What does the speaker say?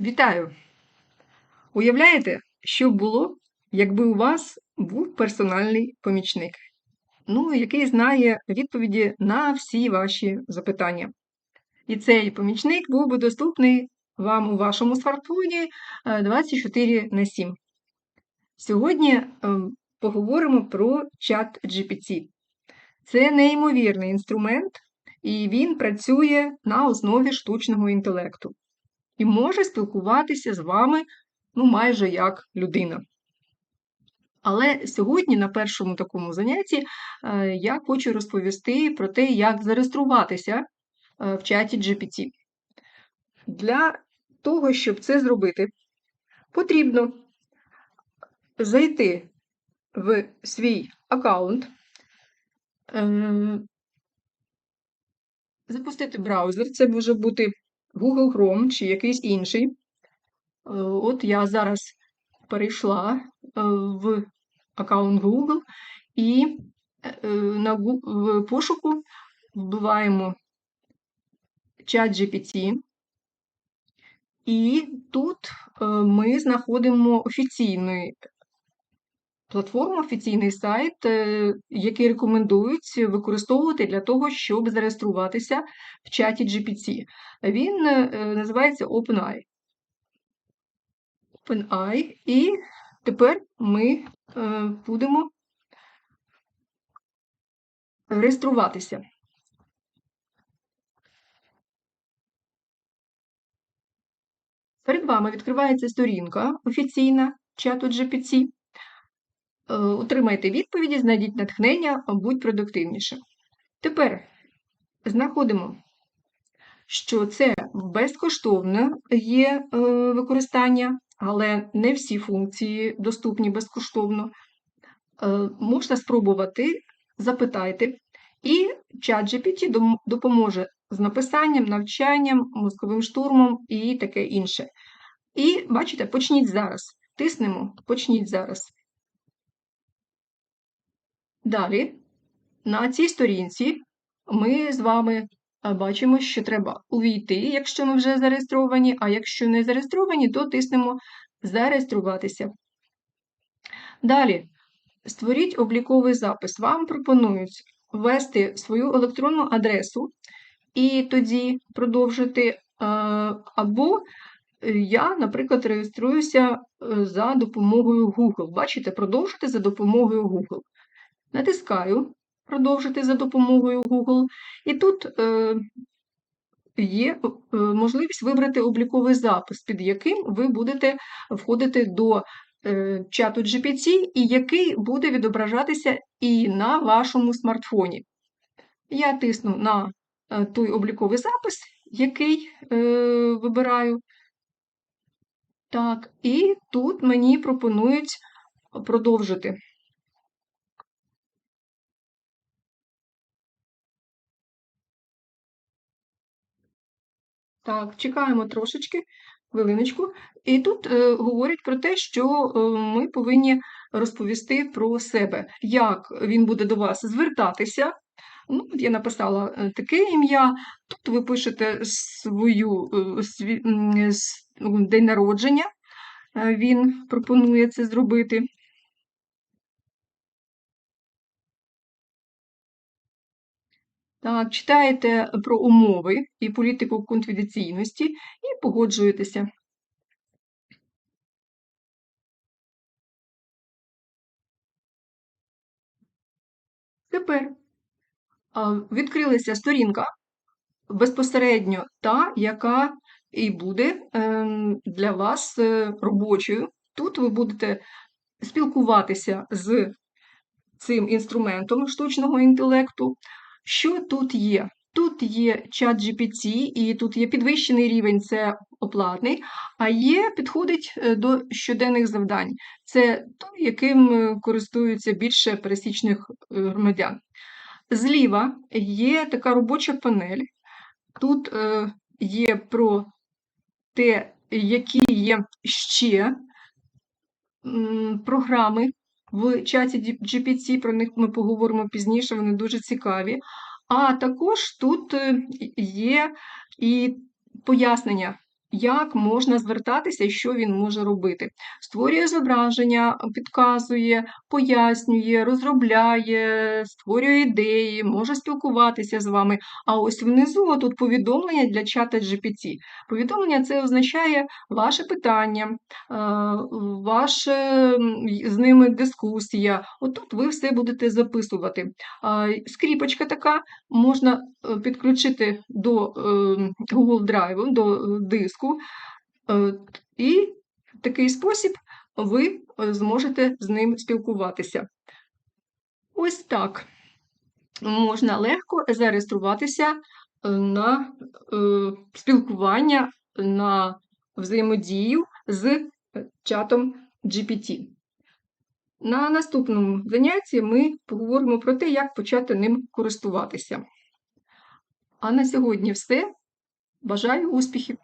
Вітаю! Уявляєте, що було, якби у вас був персональний помічник, ну, який знає відповіді на всі ваші запитання. І цей помічник був би доступний вам у вашому смартфоні е, 24 на 7. Сьогодні е, поговоримо про чат GPT. Це неймовірний інструмент, і він працює на основі штучного інтелекту і може спілкуватися з вами ну, майже як людина. Але сьогодні, на першому такому занятті, е, я хочу розповісти про те, як зареєструватися е, в чаті GPT. Для того, щоб це зробити, потрібно зайти в свій аккаунт, е, запустити браузер, це може бути Google Chrome чи якийсь інший. Е, от я зараз перейшла е, в аккаунт Google і е, на в пошуку вбиваємо чат GPT. І тут ми знаходимо офіційний платформу, офіційний сайт, який рекомендують використовувати для того, щоб зареєструватися в чаті GPT. Він називається OpenAI. OpenAI, і тепер ми будемо реєструватися. Перед вами відкривається сторінка офіційна чату GPT. Отримайте відповіді, знайдіть натхнення, будь продуктивніше. Тепер знаходимо, що це безкоштовне є е, використання, але не всі функції доступні безкоштовно. Е, можна спробувати, запитайте, і чат GPT допоможе з написанням, навчанням, мозковим штурмом і таке інше. І бачите, почніть зараз. Тиснемо, почніть зараз. Далі, на цій сторінці ми з вами бачимо, що треба увійти, якщо ми вже зареєстровані, а якщо не зареєстровані, то тиснемо Зареєструватися. Далі, створіть обліковий запис. Вам пропонують ввести свою електронну адресу і тоді продовжити. Або я, наприклад, реєструюся е, за допомогою Google. Бачите, продовжити за допомогою Google. Натискаю продовжити за допомогою Google. І тут е, є е, можливість вибрати обліковий запис, під яким ви будете входити до е, чату GPT, і який буде відображатися і на вашому смартфоні. Я тисну на е, той обліковий запис, який е, вибираю. Так, і тут мені пропонують продовжити. Так, чекаємо трошечки, хвилиночку. І тут е, говорять про те, що е, ми повинні розповісти про себе, як він буде до вас звертатися. Ну, Я написала е, таке ім'я. Тут ви пишете свою е, свій, день народження, е, він пропонує це зробити. Так, читаєте про умови і політику конфіденційності і погоджуєтеся. Тепер відкрилася сторінка безпосередньо та, яка і буде ем, для вас е, робочою. Тут ви будете спілкуватися з цим інструментом штучного інтелекту. Що тут є? Тут є чат GPT, і тут є підвищений рівень, це оплатний, а є підходить е, до щоденних завдань. Це той, яким е, користуються більше пересічних е, громадян. Зліва є така робоча панель. Тут є про те, які є ще програми в чаті GPT, про них ми поговоримо пізніше, вони дуже цікаві. А також тут е, є і пояснення, як можна звертатися і що він може робити. Створює зображення, підказує, пояснює, розробляє, створює ідеї, може спілкуватися з вами. А ось внизу тут повідомлення для чата GPT. Повідомлення це означає ваше питання, е, ваше з ними дискусія. Отут ви все будете записувати. Скріпочка така можна е, підключити до е, Google Drive, до е, диску, е, і в такий спосіб ви е, зможете з ним спілкуватися. Ось так можна легко зареєструватися е, на спілкування, на взаємодію з чатом GPT. На наступному занятті ми поговоримо про те, як почати ним користуватися. А на сьогодні все. Бажаю успіхів!